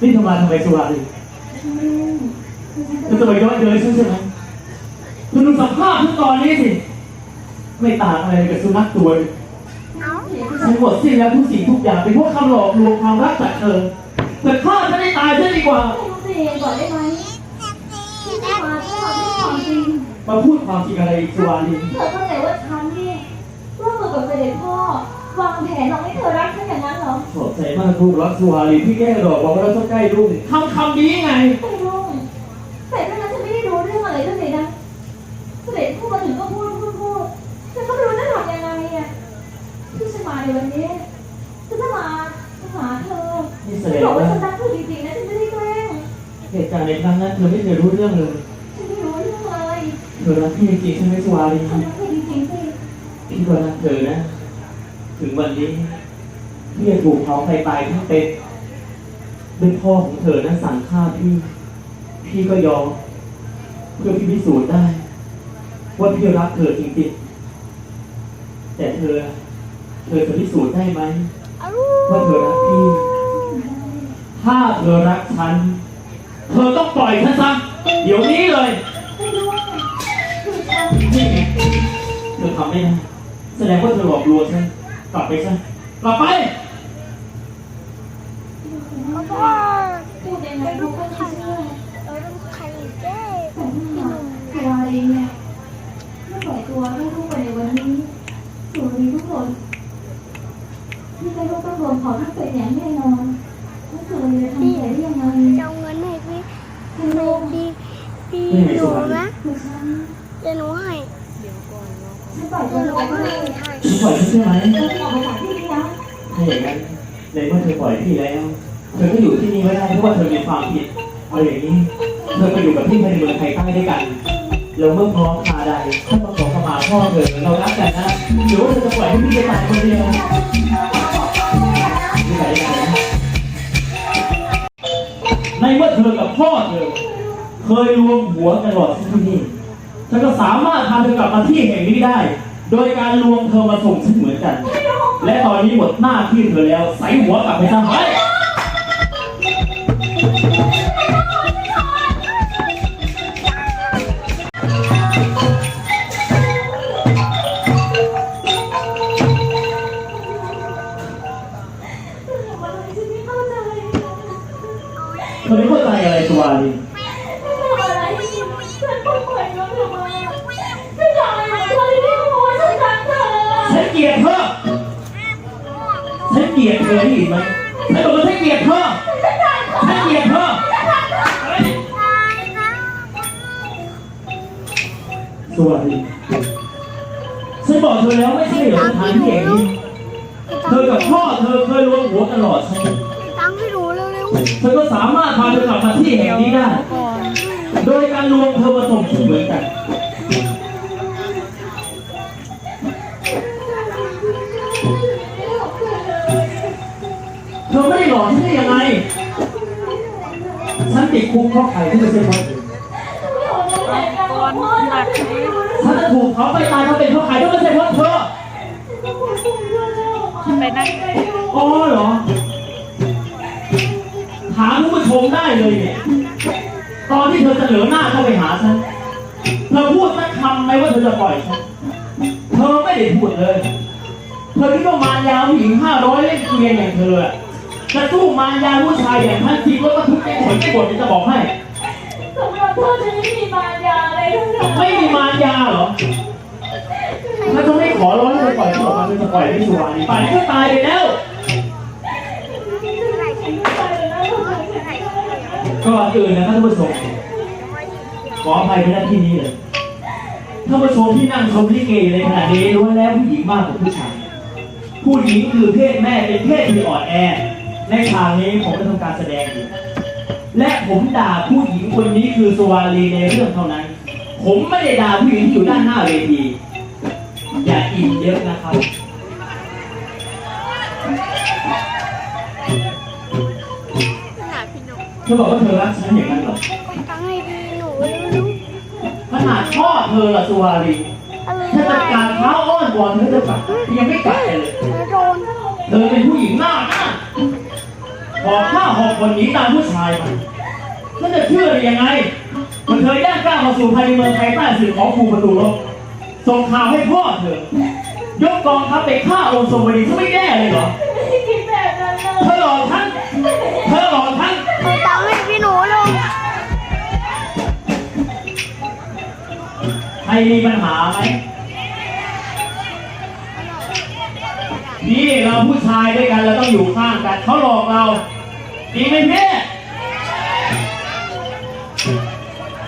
นี่ทำไมทำไมสุราลีเธอจะมาย้อนเย้ยฉันใช่ไหมเธอดูสภาพทุกตอนนี้สิ ไม่ต่างอะไรกับสุนัขตัวหนึ่งฉันหมดสิ้นแล้วทุกสิ่งทุกอย่างเป็นพวกคำหลอกลวงความรักจากเธอแต่ฆ่าฉันให้ตายซะดีกว่าให้รู้ตัวเองก่อนได้ไหมที่จะมาเพื่อทำให้ความจริงมาพูดความจริงอะไรสุราลีเธอเข้าใจว่าฉันนี่ร่วมมือกับเสด็จพ่อวางแผนทำให้เธอรักฉันอย่าง นั้นเหรอขอบใจมากลูกรักสุราลีพี่แก้หรอกบอกว่าเราต้องใกล้รุ่งคำคำนี้ไงไม่รู้แต่ตอนนั้นฉันไม่ได้รู้เรื่องอะไรทั้งสิ้นนะเสด็จพ่อมาถึงก็พูดพูดพูดฉันก็ไม่รู้จะทำยังไงอะที่ฉันมาในวันนี้ฉันจะมาหาเธอนี่แสฉันดงบอกว่าว่าฉันรักเธอจริงๆนะฉันไม่ได้แกล้งเหตุการณ์ในครั้งนั้นเธอไม่เคยรู้เรื่องเลยฉันไม่รู้เรื่องเลยเธอรักพี่จริงๆใช่ไหมสุราลีฉันรักเธอจริงๆสิพี่ก็รักเธอนะ ถึงวันนี้ พี่จะถูกเผาไฟตายทั้งเป็นด้วยพ่อของเธอนะสั่งฆ่าพี่ พี่ก็ยอม เพื่อพี่พิสูจน์ได้ ว่าพี่รักเธอจริงๆแต่เธอ เธอจะพิสูจน์ได้ไหมว่าเธอรักพี่ ถ้าเธอรักฉัน เธอต้องปล่อยฉันซะเดี๋ยวนี้เลยนี่ไงเธอทำไม่ได้แสดงว่าเธอหลอกลวงฉันกลับไปซะกลับไป พูดยังไงลูกก็ไม่เชื่อเราต้องใครแก้แต่ที่หนูตัวเองเนี่ยไม่ปล่อยตัวให้ลูกไปในวันนี้ส่วนนี้ทุกคนที่ให้ลูกต้องโดนเผาทั้งเป็นอย่างแน่นอนไม่เคยจะทำใจได้ยังไงจะเอาเงินให้พี่คือลูกพี่พี่หนูนะคือฉันเดี๋ยวหนูให้ฉันปล่อยตัวลูกไปเลยฉันปล่อยฉันใช่ไหม เธอออกมาจากที่นี่นะถ้าอย่างนั้นในเมื่อเธอปล่อยพี่แล้ว เธอก็อยู่ที่นี่ไม่ได้เพราะว่าเธอมีความผิดเอาอย่างนี้ เธอไปอยู่กับพี่ในเมืองไทยใต้ด้วยกันแล้วเมื่อพร้อมคาใดถ้ามาขอขมาพ่อเธอเรารักกันนะหรือว่าเธอจะปล่อยให้พี่ไปตายคนเดียวที่ไหนกันนะในเมื่อเธอกับพ่อเธอเคยรวมหัวกันหลอดที่นี่ฉันก็สามารถพาเธอกลับมาที่แห่งนี้ได้ โดยการรวมเธอมาส่งฉันเหมือนกัน และตอนนี้หมดหน้าที่เธอแล้วใส่หัวกลับไปซะเฮ้ย เธอไม่เข้าใจอะไรตัวลีอะไรฉันปล่อยน้องทำไมฉันทำอะไรเธอที่ไม่รู้ว่าฉันรักเธอฉันเกลียดเธอฉันเกลียดเธอได้ยินไหมฉันบอก อกเธอแล้วไม่ใช่เหรอสถานที่แห่งนี้เธอกับพ่อเธอเคยรวมหัวกันหลอดใช่ไหมตังค์ให้หนูเร็วเธอก็สามารถพาเธอกลับมาที่แห่งนี้ได้ โดยการรวมเธอมาส่งฉันเหมือนกันเธอไม่ได้หลอกฉันได้ยังไง ฉันติดคุกเพราะใครที่ไม่ใช่เพราะเธอ ฉันจะถูกเขาไปตายเพราะเป็นเพราะใครที่ไม่ใช่เพราะเธอไปนั่งอ๋อเหรอ ถามผู้ชมได้เลยเนี่ยตอนที่เธอเสนอหน้าเข้าไปหาฉัน เธอพูดสักคำไหมว่าเธอจะปล่อยฉัน เธอไม่ได้พูดเลย เธอคิดว่ามารยาผู้หญิงห้าร้อยเล่นเกวียนอย่างเธออะจะสู้มารยาผู้ชายอย่างท่านทีก็ทุกข์ได้ผลได้บทจะบอกให้ส ไม่มีมารยาอะไรทั้งนั้นไม่มีมารยาเหรอถ้าเธอไม่ขอร้องให้ปล่อยฉันออกมาจะปล่อยไม่ชัวร์นี่ป่านนี้ก็ตายไปแล้วก่อนอื่นนะครับท่านผู้ชมขออภัยในหน้าที่นี้เลยท่านผู้ชมที่นั่งชมลิเกอยู่ในขณะนี้ล้วนแล้วผู้หญิงมากกว่าผู้ชาย ผู้หญิงคือเพศแม่เป็นเพศที่อ่อนแอ ในฉากนี้ผมได้ทำการแสดงอยู่ และผมด่าผู้หญิงคนนี้คือสวาลีในเรื่องเท่านั้น ผมไม่ได้ด่าผู้หญิงที่อยู่ด้านหน้าเวที อย่าอินเยอะนะครับๆขนาดพี่หนูเธอบอกว่าเธอรักฉันอย่างนั้นเหรอตังค์ให้พี่หนูเร็วขนาดพ่อเธอละสวาลีๆอะไรถ้าจัดการเท้าอ้อนวอนเธอจะกลับยังไม่ คนหนีตามผู้ชายมาแล้วจะเชื่อได้ยังไง มันเคยย่างก้าวมาสู่ภายในเมืองไทยใต้สื่อของครูประตูรบส่งข่าวให้พ่อเธอยกกองทัพไปฆ่าองค์ทรงบดีเขาไม่แย่เลยเหรอไม่ได้คิดแบบนั้นเลเธอยหลอกท่านเธอหลอกท่านมีตังค์ให้พี่หนูลุงใครมีปัญหาไหมนี่เราผู้ชายด้วยกันเราต้องอยู่ข้างกันเขาหลอกเรา ดีไหมแม่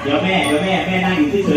เดี๋ยวแม่ เดี๋ยวแม่ แม่นั่งอยู่เฉย